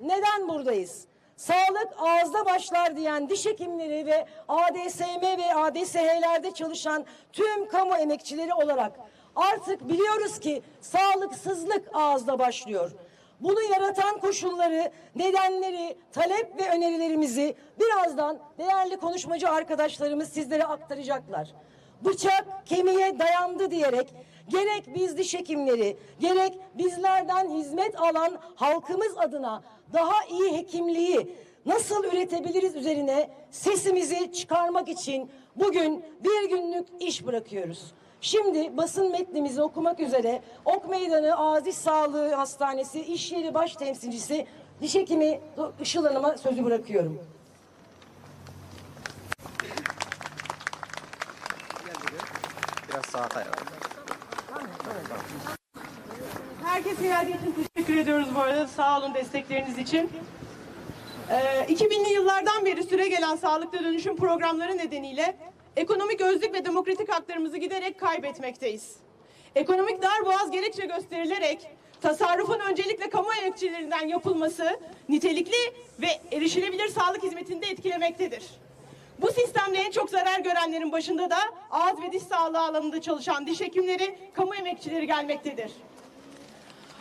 neden buradayız? Sağlık ağızda başlar diyen diş hekimleri ve ADSM ve ADSH'lerde çalışan tüm kamu emekçileri olarak artık biliyoruz ki sağlıksızlık ağızda başlıyor. Bunu yaratan koşulları, nedenleri, talep ve önerilerimizi birazdan değerli konuşmacı arkadaşlarımız sizlere aktaracaklar. Bıçak kemiğe dayandı diyerek gerek biz diş hekimleri, gerek bizlerden hizmet alan halkımız adına daha iyi hekimliği nasıl üretebiliriz üzerine sesimizi çıkarmak için bugün bir günlük iş bırakıyoruz. Şimdi basın metnimizi okumak üzere Ok Meydanı Aziz Sağlığı Hastanesi İş Yeri Baş Temsilcisi Diş Hekimi Işıl Hanım'a sözü bırakıyorum. Biraz sağa kayalım. Herkese geldiği için teşekkür ediyoruz bu arada. Sağ olun destekleriniz için. Ee, 2000'li yıllardan beri süre gelen sağlıkta dönüşüm programları nedeniyle ekonomik özlük ve demokratik haklarımızı giderek kaybetmekteyiz. Ekonomik darboğaz gerekçe gösterilerek tasarrufun öncelikle kamu emekçilerinden yapılması nitelikli ve erişilebilir sağlık hizmetini de etkilemektedir. Bu sistemde en çok zarar görenlerin başında da ağız ve diş sağlığı alanında çalışan diş hekimleri, kamu emekçileri gelmektedir.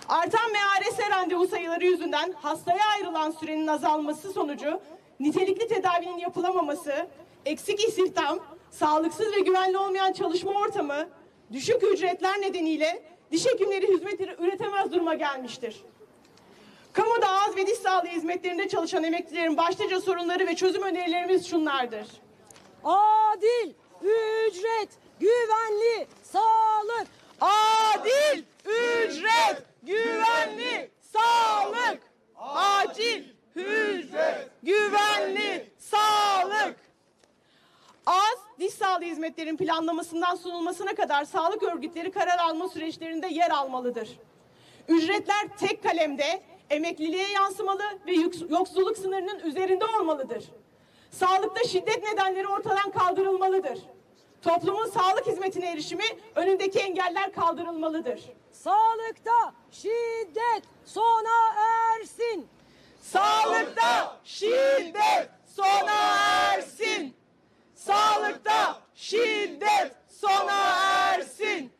Artan MRS randevu sayıları yüzünden hastaya ayrılan sürenin azalması sonucu nitelikli tedavinin yapılamaması, eksik istihdam, sağlıksız ve güvenli olmayan çalışma ortamı, düşük ücretler nedeniyle diş hekimleri hizmetleri üretemez duruma gelmiştir. Kamuda ağız ve diş sağlığı hizmetlerinde çalışan emeklilerin başlıca sorunları ve çözüm önerilerimiz şunlardır. Adil, ücret, güvenli, sağlık. Adil, ücret, güvenli, sağlık. Acil, ücret, güvenli, sağlık. Az diş sağlığı hizmetlerin planlamasından sunulmasına kadar sağlık örgütleri karar alma süreçlerinde yer almalıdır. Ücretler tek kalemde emekliliğe yansımalı ve yoksulluk sınırının üzerinde olmalıdır. Sağlıkta şiddet nedenleri ortadan kaldırılmalıdır. Toplumun sağlık hizmetine erişimi önündeki engeller kaldırılmalıdır. Sağlıkta şiddet sona ersin. Sağlıkta şiddet sona ersin. Sağlıkta şiddet sona ersin.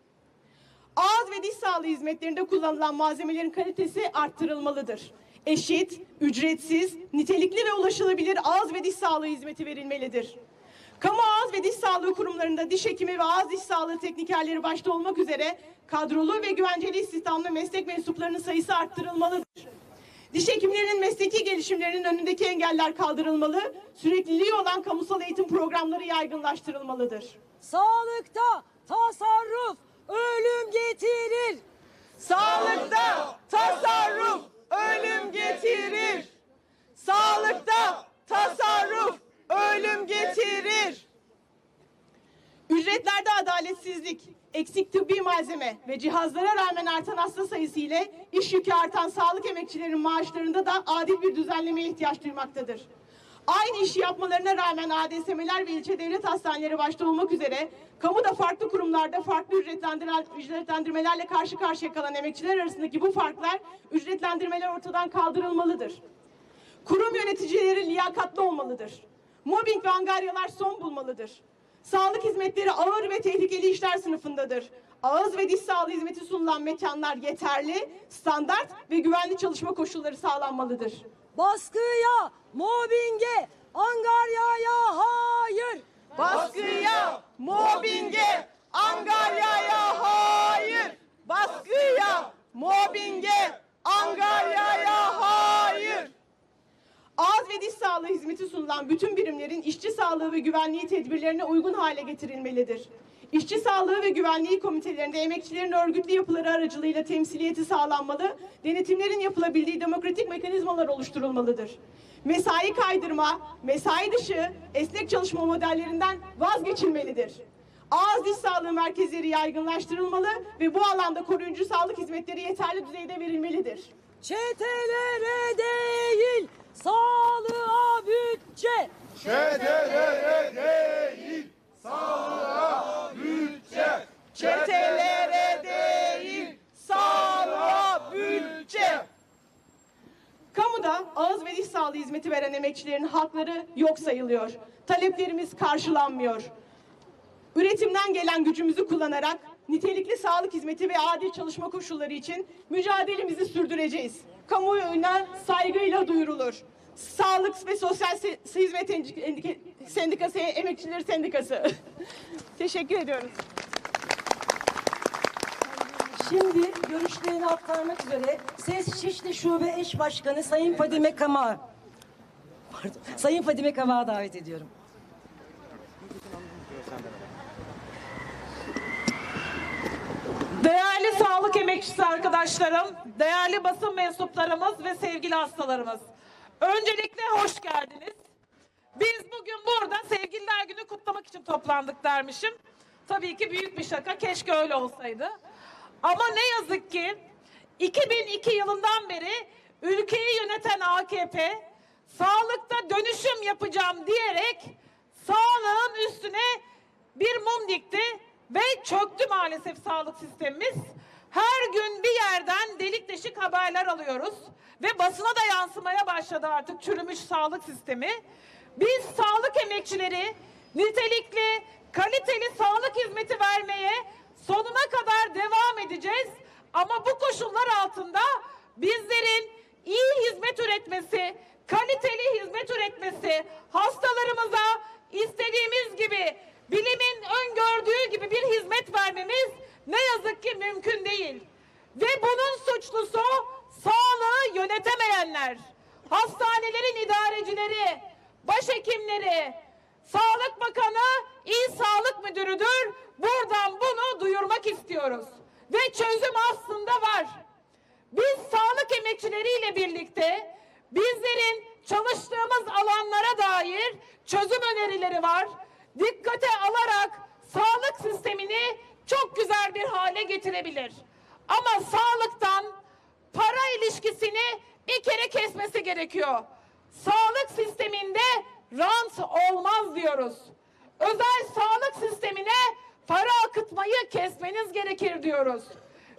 Ağız ve diş sağlığı hizmetlerinde kullanılan malzemelerin kalitesi arttırılmalıdır. Eşit, ücretsiz, nitelikli ve ulaşılabilir ağız ve diş sağlığı hizmeti verilmelidir. Kamu ağız ve diş sağlığı kurumlarında diş hekimi ve ağız diş sağlığı teknikerleri başta olmak üzere kadrolu ve güvenceli istihdamlı meslek mensuplarının sayısı arttırılmalıdır. Diş hekimlerinin mesleki gelişimlerinin önündeki engeller kaldırılmalı, sürekliliği olan kamusal eğitim programları yaygınlaştırılmalıdır. Sağlıkta tasarruf ölüm getirir. Sağlıkta tasarruf ölüm getirir. Sağlıkta tasarruf ölüm getirir. Ücretlerde adaletsizlik, eksik tıbbi malzeme ve cihazlara rağmen artan hasta sayısı ile iş yükü artan sağlık emekçilerinin maaşlarında da adil bir düzenlemeye ihtiyaç duymaktadır. Aynı işi yapmalarına rağmen ADSM'ler ve ilçe devlet hastaneleri başta olmak üzere kamuda farklı kurumlarda farklı ücretlendirmelerle karşı karşıya kalan emekçiler arasındaki bu farklar ücretlendirmeler ortadan kaldırılmalıdır. Kurum yöneticileri liyakatlı olmalıdır. Mobbing ve angaryalar son bulmalıdır. Sağlık hizmetleri ağır ve tehlikeli işler sınıfındadır. Ağız ve diş sağlığı hizmeti sunulan mekanlar yeterli, standart ve güvenli çalışma koşulları sağlanmalıdır. Baskıya, mobbinge, angaryaya hayır. Baskıya, mobbinge, angaryaya hayır. Baskıya, mobbinge, angaryaya hayır. Ağız ve diş sağlığı hizmeti sunulan bütün birimlerin işçi sağlığı ve güvenliği tedbirlerine uygun hale getirilmelidir. İşçi sağlığı ve güvenliği komitelerinde emekçilerin örgütlü yapıları aracılığıyla temsiliyeti sağlanmalı, denetimlerin yapılabildiği demokratik mekanizmalar oluşturulmalıdır. Mesai kaydırma, mesai dışı, esnek çalışma modellerinden vazgeçilmelidir. Ağız diş sağlığı merkezleri yaygınlaştırılmalı ve bu alanda koruyucu sağlık hizmetleri yeterli düzeyde verilmelidir. Çetelere değil, sağlığa bütçe. Çetelere değil, sağlığa bütçe. Kamu Kamuda ağız ve diş sağlığı hizmeti veren emekçilerin hakları yok sayılıyor. Taleplerimiz karşılanmıyor. Üretimden gelen gücümüzü kullanarak nitelikli sağlık hizmeti ve adil çalışma koşulları için mücadelemizi sürdüreceğiz. Kamuoyuna saygıyla duyurulur. Sağlık ve Sosyal Hizmet Sendikası, Emekçileri Sendikası. Teşekkür ediyoruz. Şimdi görüşlerini aktarmak üzere Ses Şişli Şube Eş Başkanı Sayın Fadime Kama Pardon, Sayın Fadime Kama'a davet ediyorum. Değerli sağlık emekçisi arkadaşlarım, değerli basın mensuplarımız ve sevgili hastalarımız. Öncelikle hoş geldiniz. Biz bugün burada Sevgililer Günü kutlamak için toplandık dermişim. Tabii ki büyük bir şaka, keşke öyle olsaydı. Ama ne yazık ki 2002 yılından beri ülkeyi yöneten AKP sağlıkta dönüşüm yapacağım diyerek sağlığın üstüne bir mum dikti ve çöktü maalesef sağlık sistemimiz. Her gün bir yerden delik deşik haberler alıyoruz ve basına da yansımaya başladı artık çürümüş sağlık sistemi. Biz sağlık emekçileri nitelikli, kaliteli sağlık hizmeti vermeye sonuna kadar devam edeceğiz. Ama bu koşullar altında bizlerin iyi hizmet üretmesi, kaliteli hizmet üretmesi, hastalarımıza istediğimiz gibi, bilimin öngördüğü gibi bir hizmet vermemiz ne yazık ki mümkün değil. Ve bunun suçlusu sağlığı yönetemeyenler, hastanelerin idarecileri, başhekimleri, Sağlık Bakanı, İl Sağlık Müdürüdür. Buradan bunu duyurmak istiyoruz. Ve çözüm aslında var. Biz sağlık emekçileriyle birlikte bizlerin çalıştığımız alanlara dair çözüm önerileri var. Dikkate alarak sağlık sistemini çok güzel bir hale getirebilir. Ama sağlıktan para ilişkisini bir kere kesmesi gerekiyor. Sağlık sisteminde rant olmaz diyoruz. Özel sağlık sistemine para akıtmayı kesmeniz gerekir diyoruz.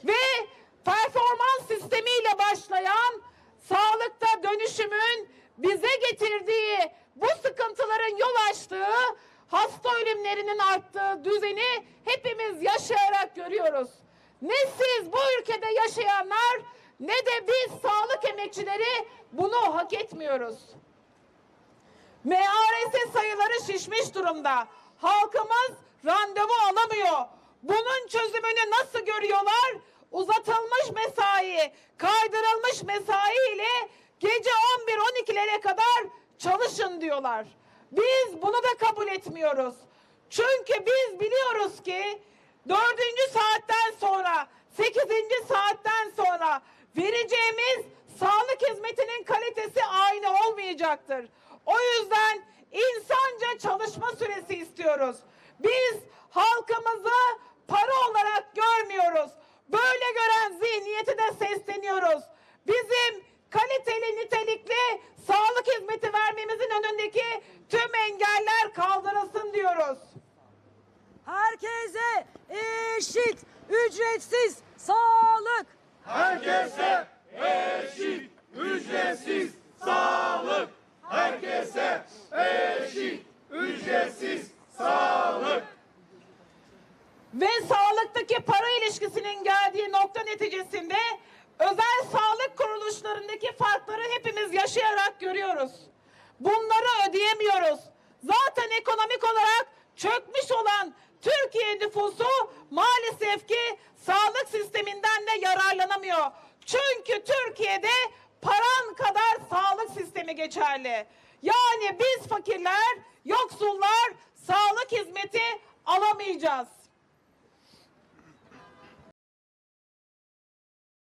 Ve performans sistemiyle başlayan sağlıkta dönüşümün bize getirdiği bu sıkıntıların yol açtığı hasta ölümlerinin arttığı düzeni hepimiz yaşayarak görüyoruz. Ne siz bu ülkede yaşayanlar ne de biz sağlık emekçileri bunu hak etmiyoruz. MARS sayıları şişmiş durumda. Halkımız randevu alamıyor. Bunun çözümünü nasıl görüyorlar? Uzatılmış mesai, kaydırılmış mesai ile gece 11-12'lere kadar çalışın diyorlar. Biz bunu da kabul etmiyoruz. Çünkü biz biliyoruz ki dördüncü saatten sonra, sekizinci saatten sonra vereceğimiz sağlık hizmetinin kalitesi aynı olmayacaktır. O yüzden insanca çalışma süresi istiyoruz. Biz halkımızı para olarak görmüyoruz. Böyle gören zihniyeti de sesleniyoruz. Bizim kaliteli, nitelikli sağlık hizmeti vermemizin önündeki tüm engeller kaldırılsın diyoruz. Herkese eşit, ücretsiz sağlık. Herkese eşit, ücretsiz sağlık. Herkese eşit, ücretsiz sağlık. Ve sağlıktaki para ilişkisinin geldiği nokta neticesinde özel sağlık kuruluşlarındaki farkları hepimiz yaşayarak görüyoruz. Bunları ödeyemiyoruz. Zaten ekonomik olarak çökmüş olan Türkiye nüfusu maalesef ki sağlık sisteminden de yararlanamıyor. Çünkü Türkiye'de paran kadar sağlık sistemi geçerli. Yani biz fakirler, yoksullar sağlık hizmeti alamayacağız.